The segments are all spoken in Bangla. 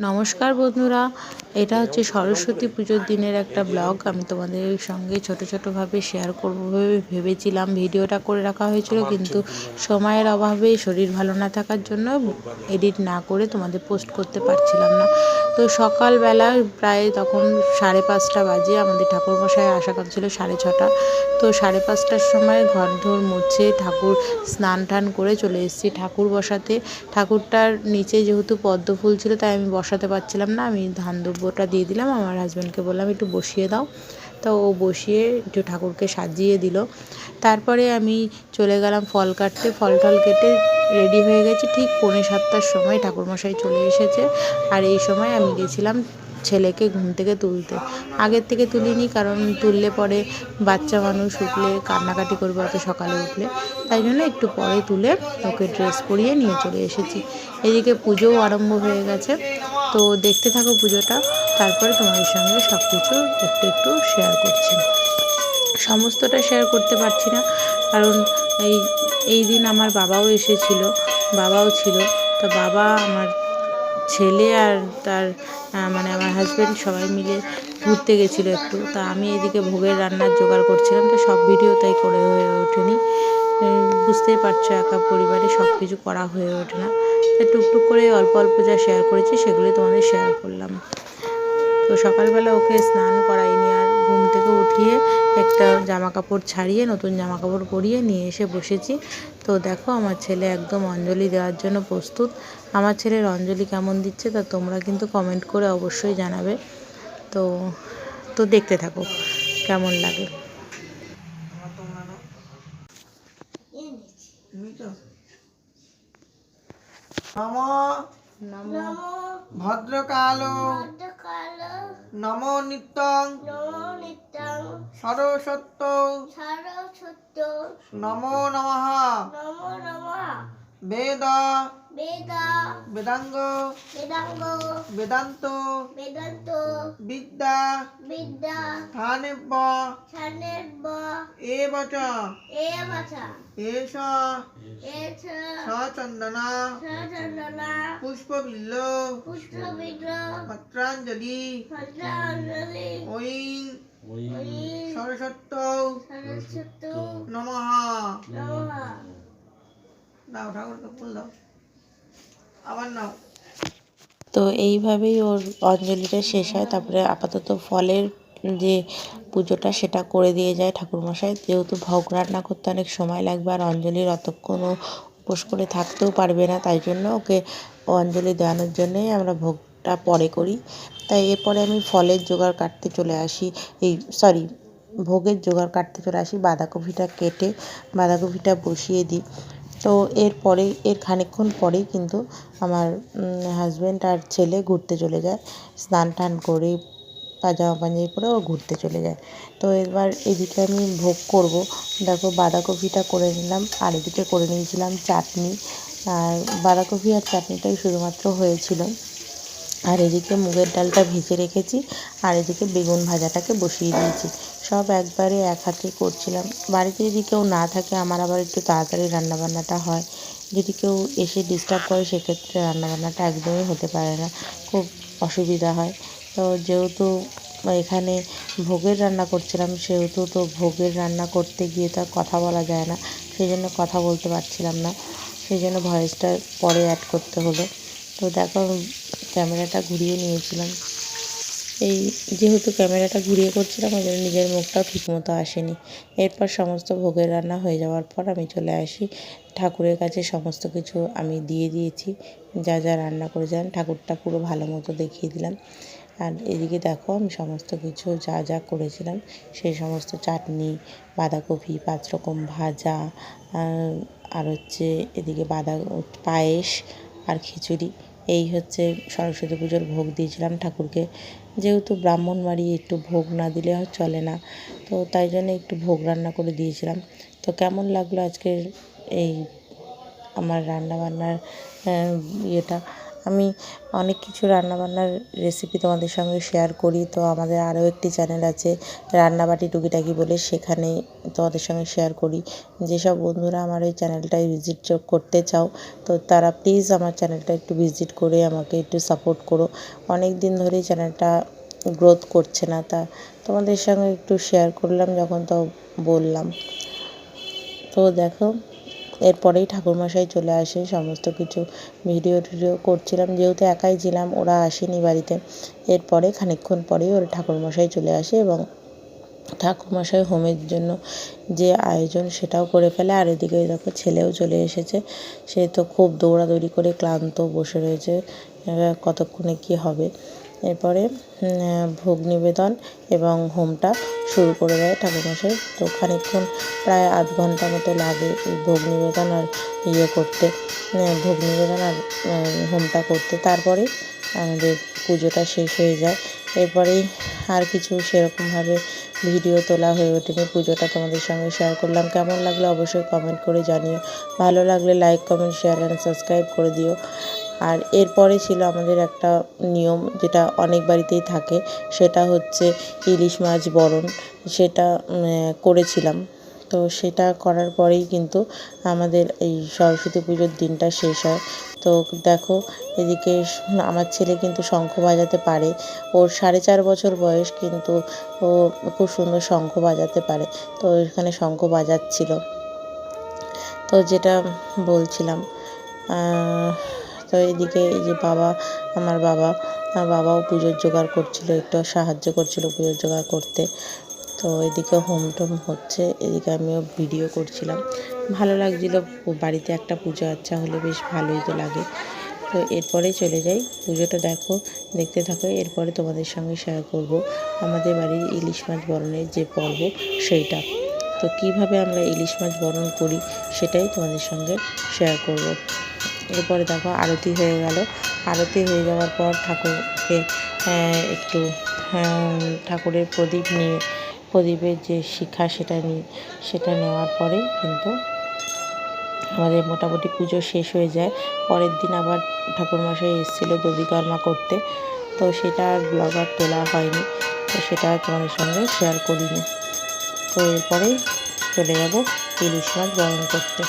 নমস্কার বন্ধুরা এটা হচ্ছে সরস্বতী পুজোর দিনের একটা ব্লগ। আমি তোমাদের সঙ্গে ছোট ছোটোভাবে শেয়ার করব ভেবে ভেবেছিলাম ভিডিওটা করে রাখা হয়েছিল কিন্তু সময়ের অভাবে শরীর ভালো না থাকার জন্য এডিট না করে তোমাদের পোস্ট করতে পারছিলাম না। তো সকালবেলা প্রায় তখন সাড়ে পাঁচটা বাজে, আমাদের ঠাকুরমশাই আসা কথা ছিল সাড়ে ছটা। তো সাড়ে পাঁচটার সময় ঘর ধর মুছে ঠাকুর স্নান টান করে চলে এসেছি ঠাকুর বসাতে। ঠাকুরটার নিচে যেহেতু পদ্ম ফুল ছিল, তাই আমি বসাতে পারছিলাম না। আমি ধান দ্রব্যটা দিয়ে দিলাম, আমার হাজব্যান্ডকে বললাম, একটু বসিয়ে দাও। তো ও বসিয়ে একটু ঠাকুরকে সাজিয়ে দিল। তারপরে আমি চলে গেলাম ফল কাটতে। ফল টল কেটে রেডি হয়ে গেছি, ঠিক পৌনে সাতটার সময় ঠাকুরমশাই চলে এসেছে। আর এই সময় আমি গেছিলাম ছেলেকে ঘুম থেকে তুলতে। আগের থেকে তুলিনি কারণ তুললে পরে বাচ্চা মানুষ উঠলে, কান্নাকাটি করবে অত সকালে উঠলে। তাই জন্য একটু পরে তুলে ওকে ড্রেস পরিয়ে নিয়ে চলে এসেছি। এদিকে পুজোও আরম্ভ হয়ে গেছে। তো দেখতে থাকো পুজোটা, তারপরে তোমাদের সঙ্গে সব কিছু একটু একটু শেয়ার করছি। সমস্তটা শেয়ার করতে পারছি না। কারণ এই এই দিন আমার বাবাও এসেছিল, বাবাও ছিল। তো বাবা আমার ছেলে আর তার মানে আমার হাজব্যান্ড সবাই মিলে ঘুরতে গেছিল একটু। তা আমি এদিকে ভোগের রান্নার জোগাড় করছিলাম, তো সব ভিডিও তাই করে হয়ে ওঠেনি। বুঝতেই পারছ, একা পরিবারে সব কিছু করা হয়ে ওঠে না। তো টুকটুক করে অল্প অল্প যা শেয়ার করেছি, সেগুলোই তোমাদের শেয়ার করলাম। তো সকালবেলা ওকে স্নান করাইনি আর ঘুম থেকে উঠিয়ে একটা জামা কাপড় ছাড়িয়ে নতুন জামা কাপড় পরিয়ে নিয়ে এসে বসেছি। তো দেখো আমার ছেলে একদম অঞ্জলি দেওয়ার জন্য প্রস্তুত। আমার ছেলের অঞ্জলি কেমন দিচ্ছে তা তোমরা কিন্তু কমেন্ট করে অবশ্যই জানাবে। তো তো দেখতে থাকো কেমন লাগে। ভদ্রকাল। নম নিত্যং। সরস্বত্য। নমো নমঃ। বেদ। বেদাঙ্গ বেদাঙ্গ বেদান্ত বেদান্ত বিদ্যা বিদ্যা স্থানেব্য এবচ এষ সচন্দন পুষ্পবিল্ল পুষ্পবিল্ল পত্রাঞ্জলি পত্রাঞ্জলি ঐং সরস্বত্য নমঃ। দাও ঠাকুরকে ফুল দাও। তো এইভাবেই ওর অঞ্জলিটা শেষ হয়। তারপরে আপাতত ফলের যে পুজোটা সেটা করে দিয়ে যায় ঠাকুরমশাই। যেহেতু ভোগ রান্না করতে অনেক সময় লাগবে আর অঞ্জলির অতক্ষণও উপোস করে থাকতেও পারবে না, তাই জন্য ওকে অঞ্জলি দেওয়ানোর জন্যই আমরা ভোগটা পরে করি। তাই এরপরে আমি ফলের জোগাড় কাটতে চলে আসি। এই সরি, ভোগের জোগাড় কাটতে চলে আসি। বাঁধাকপিটা কেটে বাঁধাকপিটা বসিয়ে দিই। তো এরপরে এর খানিকক্ষণ পরেই কিন্তু আমার হাজব্যান্ড আর ছেলে ঘুরতে চলে যায়। স্নান টান করে, পাজামা পাঞ্জাবি পরে ও ঘুরতে চলে যায়। তো এবার এদিকে আমি ভোগ করব। দেখো, বাঁধাকপিটা করে নিলাম, আর এদিকে করে নিয়েছিলাম চাটনি। আর বাঁধাকপি আর চাটনিটাই শুধুমাত্র হয়েছিল। আর এদিকে মুগের ডালটা ভেজে রেখেছি, আর এদিকে বেগুন ভাজাটাকে বসিয়ে দিয়েছি। সব একবারে এক হাতে করছিলাম। বাড়িতে যদি কেউ না থাকে, আমার আবার একটু তাড়াতাড়ি রান্নাবান্নাটা হয়। যদি কেউ এসে ডিস্টার্ব করে, সেক্ষেত্রে রান্নাবান্নাটা একদমই হতে পারে না। খুব অসুবিধা হয়। তো যেহেতু এখানে ভোগের রান্না করছিলাম, সেহেতু তো ভোগের রান্না করতে গিয়ে তো কথা বলা যায় না। সেই জন্য কথা বলতে পারছিলাম না। সেই জন্য ভয়েসটা পরে অ্যাড করতে হলো। তো দেখো ক্যামেরাটা ঘুরিয়ে নিয়েছিলাম। এই যেহেতু ক্যামেরাটা ঘুরিয়ে করছিলাম, ওই জন্য নিজের মুখটাও ঠিকমতো আসেনি। এরপর সমস্ত ভোগের রান্না হয়ে যাওয়ার পর আমি চলে আসি। ঠাকুরের কাছে সমস্ত কিছু আমি দিয়ে দিয়েছি। যা যা রান্না করেছিলাম, ঠাকুরটা পুরো ভালো মতো দেখিয়ে দিলাম। আর এদিকে দেখো, আমি সমস্ত কিছু যা যা করেছিলাম, সেই সমস্ত চাটনি, বাঁধাকপি, পাঁচ রকম ভাজা আর হচ্ছে এদিকে বাঁধা পায়েস আর খিচুড়ি। এই হচ্ছে সরস্বতী পুজোর ভোগ দিয়েছিলাম ঠাকুরকে। যেহেতু ব্রাহ্মণ বাড়ি, একটু ভোগ না দিলে আর চলে না। তো তাই জন্য একটু ভোগ রান্না করে দিয়েছিলাম। তো কেমন লাগল আজকের এই আমার রান্নাবান্নার ইয়েটা? আমি অনেক কিছু রান্নাবান্নার রেসিপি তোমাদের সঙ্গে শেয়ার করি। তো আমাদের আরও একটি চ্যানেল আছে রান্নাবাটি টুকিটাকি বলে সেখানে তোমাদের সঙ্গে শেয়ার করি। যেসব বন্ধুরা আমার ওই চ্যানেলটায় ভিজিট করতে চাও, তো তারা প্লিজ আমার চ্যানেলটা একটু ভিজিট করে আমাকে একটু সাপোর্ট করো। অনেক দিন ধরেই চ্যানেলটা গ্রোথ করছে না, তা তোমাদের সঙ্গে একটু শেয়ার করলাম যখন তো বললাম। তো দেখো এরপরেই ঠাকুরমশাই চলে আসে, সমস্ত কিছু ভিডিও টিডিও করছিলাম। যেহেতু একাই ছিলাম, ওরা আসেনি বাড়িতে। এরপরে খানিকক্ষণ পরেই ওর ঠাকুরমশাই চলে আসে এবং ঠাকুরমশাই হোমের জন্য যে আয়োজন সেটাও করে ফেলে। আর এদিকে দেখো ছেলেও চলে এসেছে। সে তো খুব দৌড়াদৌড়ি করে ক্লান্ত বসে রয়েছে। কতক্ষণে কী হবে? এরপরে ভোগ নিবেদন এবং হোমটা শুরু করে দেয় ঠাকুরমশাই। তো খানিকক্ষণ, প্রায় আধ ঘণ্টা মতো লাগে এই ভোগ নিবেদন আর ইয়ে করতে ভোগ নিবেদন আর হোমটা করতে। তারপরে আমাদের পুজোটা শেষ হয়ে যায়। এরপরেই আর কিছু সেরকমভাবে ভিডিও তোলা হয়ে ওঠেনি। পুজোটা তোমাদের সঙ্গে শেয়ার করলাম। কেমন লাগল অবশ্যই কমেন্ট করে জানিও। ভালো লাগলে like comment share and subscribe করে দিও। আর এরপরে ছিল আমাদের একটা নিয়ম যেটা অনেক বাড়িতেই থাকে, সেটা হচ্ছে ইলিশ মাছ বরণ, সেটা করেছিলাম। তো সেটা করার পরেই কিন্তু আমাদের এই সরস্বতী পুজোর দিনটা শেষ হয়। তো দেখো, এদিকে আমার ছেলে কিন্তু শঙ্খ বাজাতে পারে। ওর সাড়ে চার বছর বয়স কিন্তু ও খুব সুন্দর শঙ্খ বাজাতে পারে। তো এখানে শঙ্খ বাজাচ্ছিল। তো যেটা বলছিলাম তো এদিকে এই যে বাবা, আমার বাবা আমার বাবাও পুজোর জোগাড় করছিল, একটু সাহায্য করছিল পুজোর জোগাড় করতে। তো এদিকে হোম টোম হচ্ছে, এদিকে আমিও ভিডিও করছিলাম। ভালো লাগছিল, বাড়িতে একটা পুজো আচ্ছা হলে বেশ ভালোই তো লাগে। তো এরপরে চলে যাই। পুজোটা দেখো, দেখতে থাকো, এরপরে তোমাদের সঙ্গে শেয়ার করব আমাদের বাড়ির ইলিশ মাছ বরণের যে পর্ব সেইটা। তো কীভাবে আমরা ইলিশ মাছ বরণ করি সেটাই তোমাদের সঙ্গে শেয়ার করব। এরপরে দেখো আরতি হয়ে গেল। আরতি হয়ে যাওয়ার পর ঠাকুরকে একটু ঠাকুরের প্রদীপ নিয়ে, প্রদীপের যে শিখা সেটা নিই সেটা নেওয়ার পরে কিন্তু আমাদের মোটামুটি পুজো শেষ হয়ে যায়। পরের দিন আবার ঠাকুরমশাই এসেছিল দধিকর্মা করতে। তো সেটা আর ব্লগ আর তোলা হয়নি। তো সেটা তোমাদের সঙ্গে শেয়ার করিনি। তো এরপরেই চলে যাব ইলিশ মাছ গরম করতে।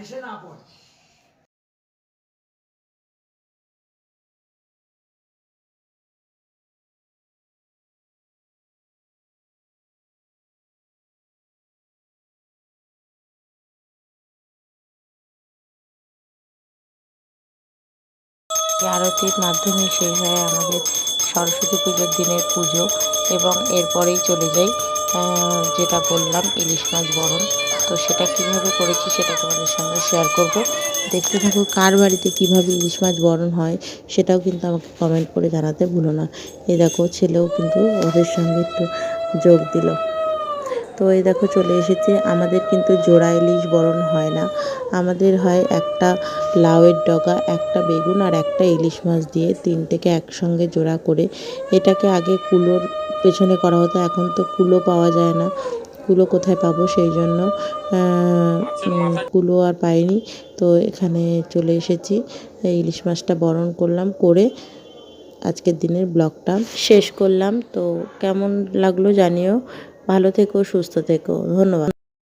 এসে না পড়ে। আরতির মাধ্যমে শেষ হয় আমাদের সরস্বতী পুজোর দিনের পুজো এবং এরপরেই চলে যাই যেটা বললাম, ইলিশ মাছ বরণ। তো সেটা কীভাবে করেছি সেটা তোমাদের সঙ্গে শেয়ার করব। দেখতে থাকো কার বাড়িতে কীভাবে ইলিশ মাছ বরণ হয়, সেটাও কিন্তু আমাকে কমেন্ট করে জানাতে ভুলো না। এই দেখো ছেলেও কিন্তু ওদের সঙ্গে একটু যোগ দিল। তো এই দেখো চলে এসেছে, আমাদের কিন্তু জোড়া ইলিশ বরণ হয় না। আমাদের হয় একটা লাউয়ের ডগা, একটা বেগুন আর একটা ইলিশ মাছ দিয়ে তিনটেকে একসঙ্গে জোড়া করে। এটাকে আগে কুলোর পেছনে করা হতো, এখন তো কুলো পাওয়া যায় না। কুলো কোথায় পাবো সেই জন্য কুলো আর পাইনি। তো এখানে চলে এসেছি। ইলিশ মাছটা বরণ করলাম করে আজকের দিনের ব্লগটা শেষ করলাম। তো কেমন লাগল জানিও। ভালো থেকো সুস্থ থেকো। ধন্যবাদ।